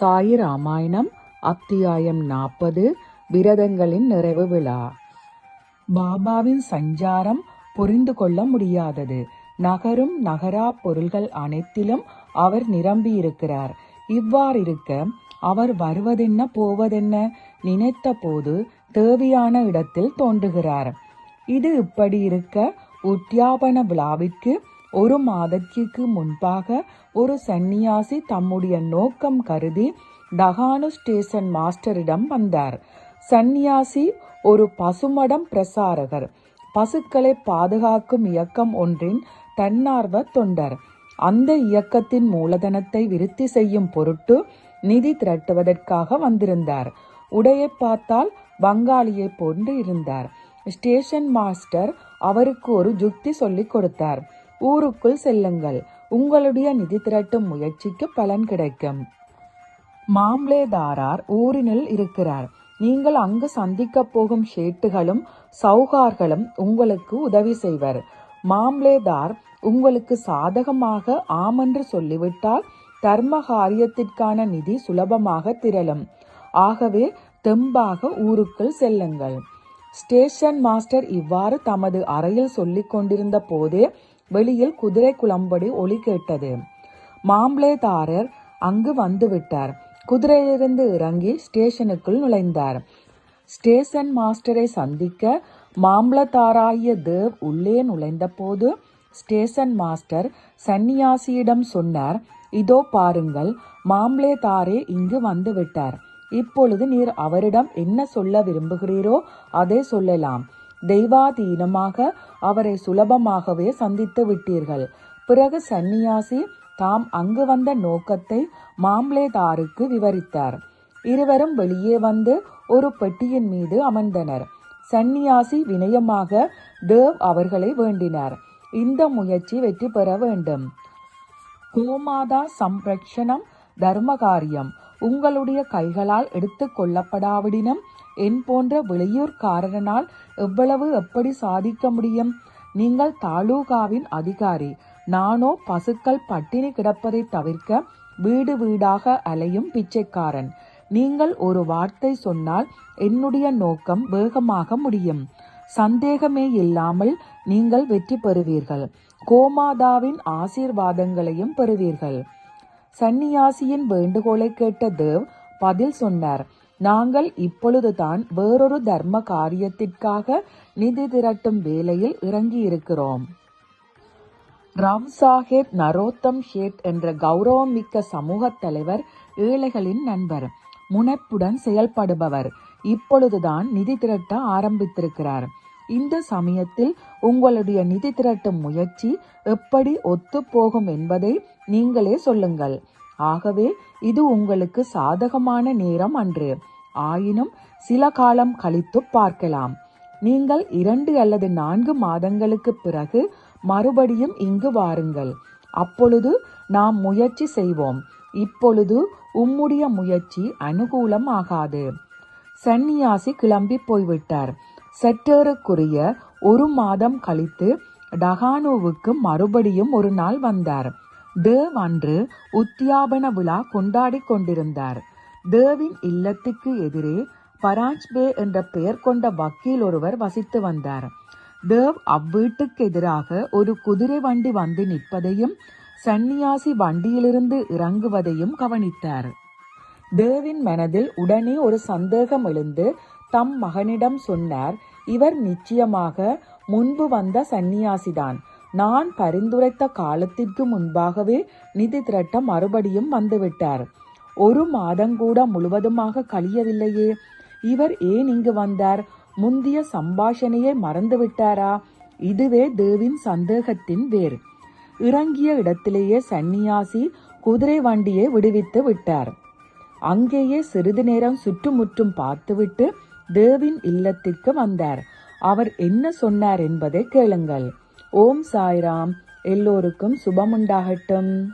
சாயி ராமாயணம் அத்தியாயம் நாற்பது விரதங்களின் நிறைவு விழா. பாபாவின் சஞ்சாரம் புரிந்து கொள்ள முடியாதது. நகரும் நகரா பொருள்கள் அனைத்திலும் அவர் நிரம்பியிருக்கிறார். இவ்வாறிருக்க அவர் வருவதென்ன போவதென்ன? நினைத்த போது தேவையான இடத்தில் தோன்றுகிறார். இது இப்படி இருக்க உத்தியாபன விழாவிற்கு ஒரு மாதத்திற்கு முன்பாக ஒரு சந்நியாசி தம்முடைய நோக்கம் கருதி டகானு ஸ்டேஷன் மாஸ்டரிடம் வந்தார். சந்நியாசி ஒரு பசுமடம் பிரசாரகர். பசுக்களை பாதுகாக்கும் இயக்கம் ஒன்றின் தன்னார்வ தொண்டர். அந்த இயக்கத்தின் மூலதனத்தை விருத்தி செய்யும் பொருட்டு நிதி திரட்டுவதற்காக வந்திருந்தார். உடையை பார்த்தால் வங்காளியை போன்று இருந்தார். ஸ்டேஷன் மாஸ்டர் அவருக்கு ஒரு ஜுக்தி சொல்லிக் கொடுத்தார். ஊருக்குள் செல்லுங்கள். உங்களுடைய நிதி திரட்டும் முயற்சிக்கு பலன் கிடைக்கும். மாம்லேதாரார் ஊரினில் இருக்கிறார். நீங்கள் அங்கு சந்திக்க போகும் ஷேட்டுகளும் சௌகார்களும் உங்களுக்கு உதவி செய்வர். மாம்லேதார் உங்களுக்கு சாதகமாக ஆமென்று சொல்லிவிட்டால் தர்ம காரியத்திற்கான நிதி சுலபமாக திரளும். ஆகவே தெம்பாக ஊருக்குள் செல்லுங்கள். ஸ்டேஷன் மாஸ்டர் இவ்வாறு தமது அறையில் சொல்லிக் கொண்டிருந்த போதே வெளியில் குதிரை குளம்படி ஒலி கேட்டது. மாம்பளேதாரர் அங்கு வந்துவிட்டார். குதிரையிலிருந்து இறங்கி ஸ்டேஷனுக்குள் நுழைந்தார். ஸ்டேஷன் மாஸ்டரை சந்திக்க மாம்பளத்தாராகிய தேவ் உள்ளே நுழைந்தபோது ஸ்டேஷன் மாஸ்டர் சந்நியாசியிடம் சொன்னார் இதோ பாருங்கள் மாம்லேதாரே இங்கு வந்துவிட்டார். இப்பொழுது நீர் அவரிடம் என்ன சொல்ல விரும்புகிறீரோ அதை சொல்லலாம். தெய்வாதீனமாக அவரை சுலபமாகவே சந்தித்து விட்டீர்கள். பிறகு சந்நியாசி தாம் அங்கு வந்த நோக்கத்தை மாம்லேதாருக்கு விவரித்தார். இருவரும் வெளியே வந்து ஒரு பெட்டியின் மீது அமர்ந்தனர். சந்நியாசி வினயமாக தேவ் அவர்களை வேண்டினார். இந்த முயற்சி வெற்றி பெற வேண்டும். கோமாதா சம்ரக்ஷணம் தர்ம காரியம் உங்களுடைய கைகளால் எடுத்து கொள்ளப்படாவிடினும் என் போன்ற வெளியூர்காரனால் எவ்வளவு எப்படி சாதிக்க முடியும்? நீங்கள் தாலூகாவின் அதிகாரி. நானோ பசுக்கள் பட்டினி கிடப்பதை தவிர்க்க வீடு வீடாக அலையும் பிச்சைக்காரன். நீங்கள் ஒரு வார்த்தை சொன்னால் என்னுடைய நோக்கம் வேகமாக முடியும். சந்தேகமே இல்லாமல் நீங்கள் வெற்றி பெறுவீர்கள். கோமாதாவின் ஆசீர்வாதங்களையும் பெறுவீர்கள். சந்நியாசியின் வேண்டுகோளை கேட்ட தேவ் பதில் சொன்னார் நாங்கள் இப்பொழுதுதான் வேறொரு தர்ம காரியத்திற்காக நிதி திரட்டும் வேலையில் இறங்கியிருக்கிறோம். ராம் சாஹேப் நரோத்தம் ஷேட் என்ற கௌரவமிக்க சமூக தலைவர் ஏழைகளின் நண்பர் முனைப்புடன் செயல்படுபவர். இப்பொழுதுதான் நிதி திரட்ட ஆரம்பித்திருக்கிறார். இந்த சமயத்தில் உங்களுடைய நிதி திரட்டும் முயற்சி எப்படி ஒத்து போகும் என்பதை நீங்களே சொல்லுங்கள். ஆகவே இது உங்களுக்கு சாதகமான நேரம் அன்று. ஆயினும் சில காலம் கழித்து பார்க்கலாம். நீங்கள் இரண்டு அல்லது நான்கு மாதங்களுக்கு பிறகு மறுபடியும் இங்கு வாருங்கள். அப்பொழுது நாம் முயற்சி செய்வோம். இப்பொழுது உம்முடைய முயற்சி அனுகூலம் ஆகாது. சந்நியாசி கிளம்பி போய்விட்டார். செட்டேருக்குரிய ஒரு மாதம் கழித்து டகானோவுக்கு மறுபடியும் ஒரு நாள் வந்தார். தேவ் அன்று உத்தியாபன விழா கொண்டாடி கொண்டிருந்தார். தேவின் இல்லத்துக்கு எதிரே பராஜ்பே என்ற பெயர் கொண்ட வக்கீல் ஒருவர் வசித்து வந்தார். தேவ் அவ்வீட்டுக்கு எதிராக ஒரு குதிரை வண்டி வந்து நிற்பதையும் சந்நியாசி வண்டியிலிருந்து இறங்குவதையும் கவனித்தார். தேவின் மனதில் உடனே ஒரு சந்தேகம் எழுந்து தம் மகனிடம் சொன்னார் இவர் நிச்சயமாக முன்பு வந்த சந்நியாசிதான். நான் பரிந்துரைத்த காலத்திற்கு முன்பாகவே நிதி திரட்ட மறுபடியும் வந்துவிட்டார். ஒரு மாதங்கூட முழுவதுமாக கழியவில்லையே. இவர் ஏன் இங்கு வந்தார்? முந்திய சம்பாஷணையை மறந்து விட்டாரா இதுவே தேவின் சந்தேகத்தின் வேர். இறங்கிய இடத்திலேயே சந்நியாசி குதிரை வண்டியை விடுவித்து விட்டார். அங்கேயே சிறிது நேரம் சுற்றுமுற்றும் பார்த்துவிட்டு தேவின் இல்லத்திற்கு வந்தார். அவர் என்ன சொன்னார் என்பதை கேளுங்கள். ஓம் சாய்ராம். எல்லோருக்கும் சுபமுண்டாகட்டும்.